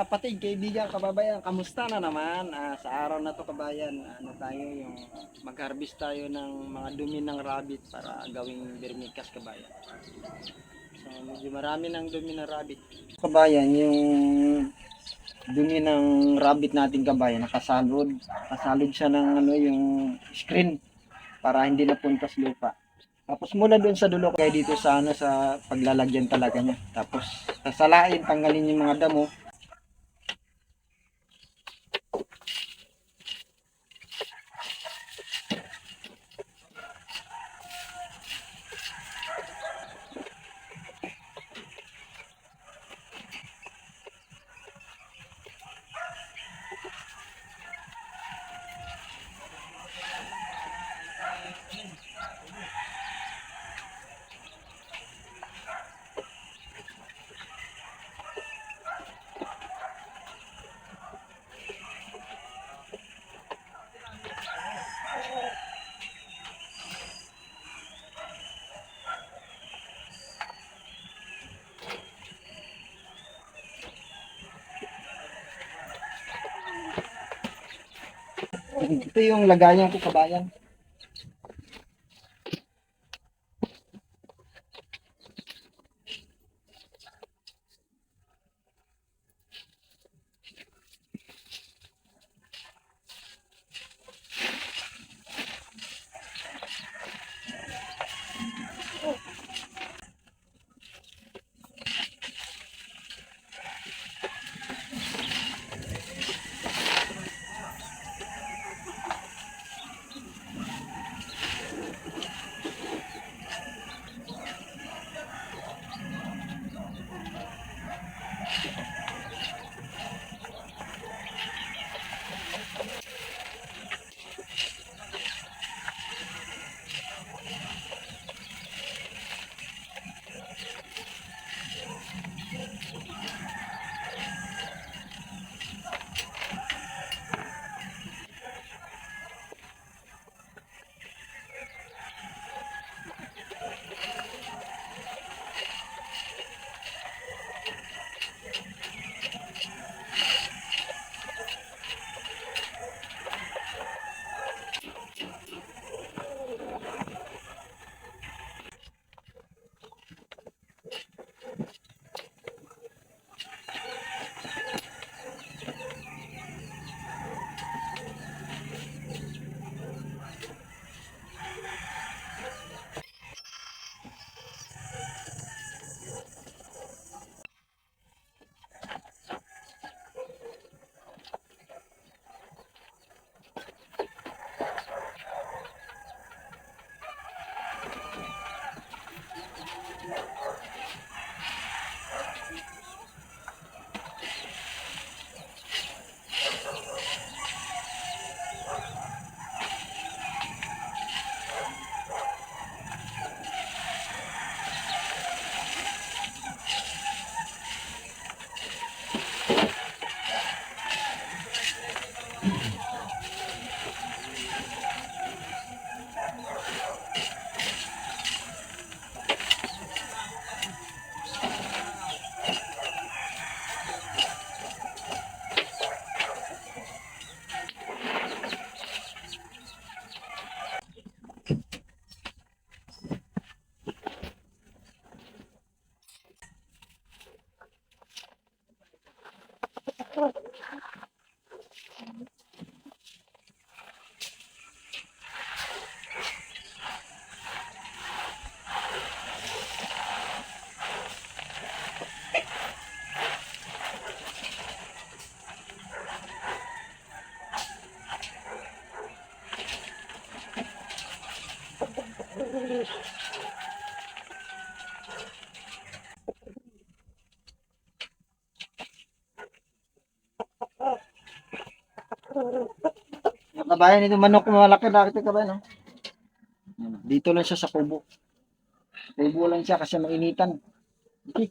kapatid, kaibigan, kababayan, kamusta na naman? Ah, sa araw na to kabayan, ano tayo yung mag-harvest tayo ng mga dumi ng rabbit para gawing vermicast kabayan. So medyo marami ng dumi ng rabbit. Kabayan, yung dumi ng rabbit natin kabayan, nakasalod. Nakasalod siya ng ano, yung screen para hindi napunta sa lupa. Tapos mula doon sa dulo kaya dito sa ano sa paglalagyan talaga niya. Tapos sasalain, tanggalin yung mga damo. Ito yung lagayan ko kabayan. Kabayan, ito manok na malaki, bakit yung kabayan, no? Dito lang siya sa kubo. Kubo lang siya kasi mainitan. Okay.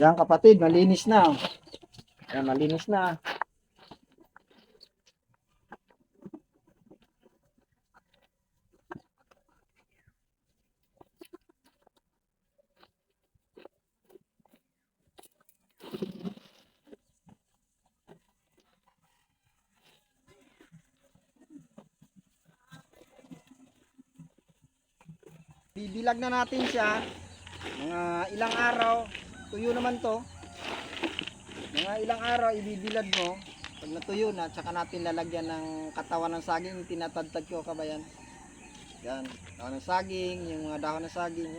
Yan kapatid, malinis na. Yan, malinis na. Bibilag na natin siya. Mga ilang araw. Tuyo naman to. Mga ilang araw ibibilad mo. Pag natuyo na, tsaka natin lalagyan ng katawan ng saging. Tinatadtad ko kabayan. Yan. Dahon ng saging. Yung mga dahon ng saging.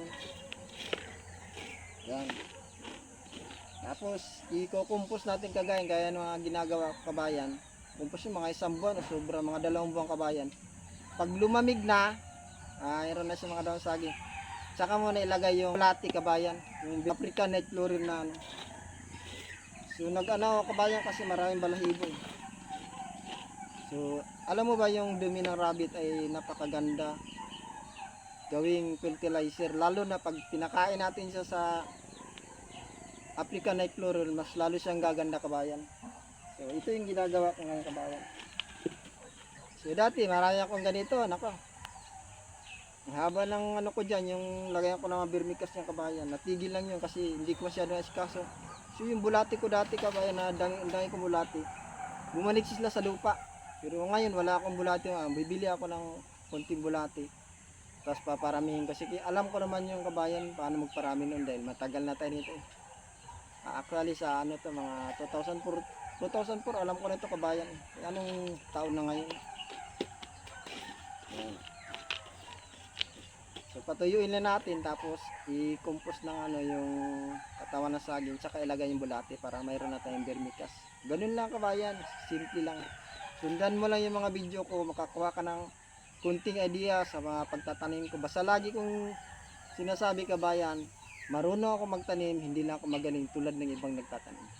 Yan. Tapos, i-compose natin kagaya gaya ng mga ginagawa kabayan. Compose yung mga isang buwan o sobra mga dalawang buwan kabayan. Pag lumamig na, mayroon na siya mga dahon ng saging. Tsaka mo na ilagay yung lati kabayan, yung African night chlorine na ano. So nag-ano ako kabayan kasi maraming balahibo. eh. So alam mo ba yung dumi ng rabbit ay napakaganda gawing fertilizer lalo na pag pinakain natin siya sa African night chlorine mas lalo siyang gaganda kabayan. So ito yung ginagawa ko ngayon kabayan. So dati marami akong ganito, nako. Ang haba ng ano ko dyan, yung lagayan ko ng mga birmikas ng kabayan. Natigil lang yun kasi hindi ko masyado esikaso. So yung bulati ko dati kabayan na dang, ang dami kong bulati. Bumalik sila sa lupa. Pero ngayon wala akong bulati. Bibili ako ng konting bulati. Tapos paparamihin kasi alam ko naman yung kabayan paano magparami nun dahil matagal na tayo nito. eh. Ah, actually sa ano to mga 2004 2004 alam ko na ito kabayan. Anong taon na ngayon? Yan. So patuyuin na natin tapos i-compose ng ano yung katawan ng saging tsaka ilagay yung bulate para mayroon na tayong vermicast. Ganun lang kabayan, simple lang. Sundan mo lang yung mga video ko, makakuha ka ng kunting idea sa mga pagtatanim ko. Basta lagi kong sinasabi kabayan, marunong ako magtanim, hindi lang ako magaling tulad ng ibang nagtatanim.